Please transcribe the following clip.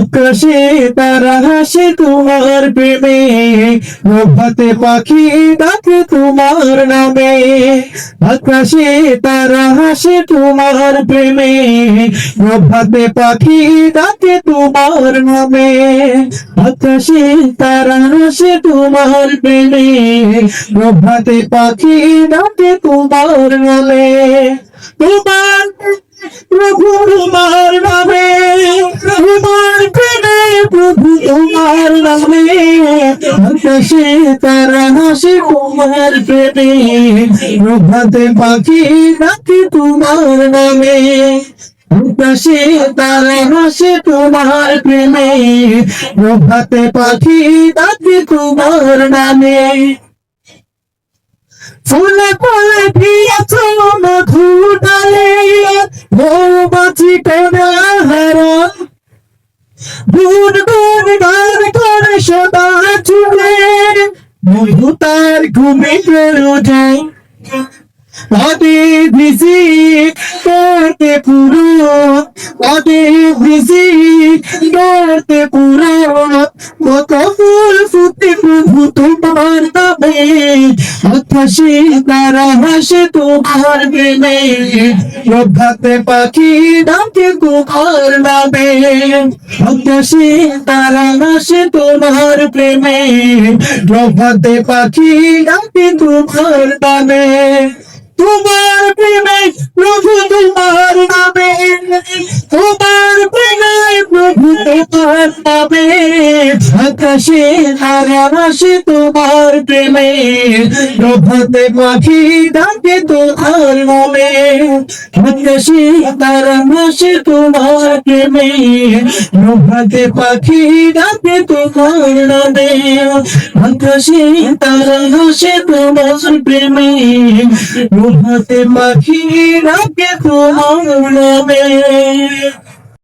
আকাশে তারা হাসে তোমার প্রেমে প্রভাতে পাখি ডাকে তোমার নামে। আকাশে তারা হাসে তোমার প্রেমে প্রভাতে পাখি ডাকে তোমার নামে। আকাশে তারা হাসে তোমার প্রেমে প্রভাতে পাখি ডাকে তোমার নামে। তোমার প্রভু তোমার নামে। তোমার নামে আকাশে তারা হাসে তোমার প্রেমে প্রভাতে পাখি ডাকে তোমার নামে আকাশে তারা হাসে তোমার প্রেমে প্রভাতে পাখি ডাকে তোমার নামে। ফুলে ফুলে দিয়েছ তার ঘুমে যায় পদে ভিসি করতে পুরো পদে ভিসি করতে পুরো। কত ফুল ফুটে প্রভু তোমার নামে, আকাশে তারা হাসে তোমার প্রেমে প্রভাতে পাখি ডাকে তোমার নামে। আকাশে তারা হাসে তোমার প্রেমে। প্রভাতে পাখি ডাকে তোমার দানে তোমার প্রেমে প্রভু তোমার নামে আকাশে তারা হাসে তোমার প্রেমে। প্রভাতে পাখি ডাকে তোমার নামে আকাশে তারা হাসে তোমার প্রেমে। প্রভাতে পাখি ডাকে তোমার নামে। আকাশে তারা হাসে তোমার প্রেমে। প্রভাতে পাখি ডাকে তোমার নামে।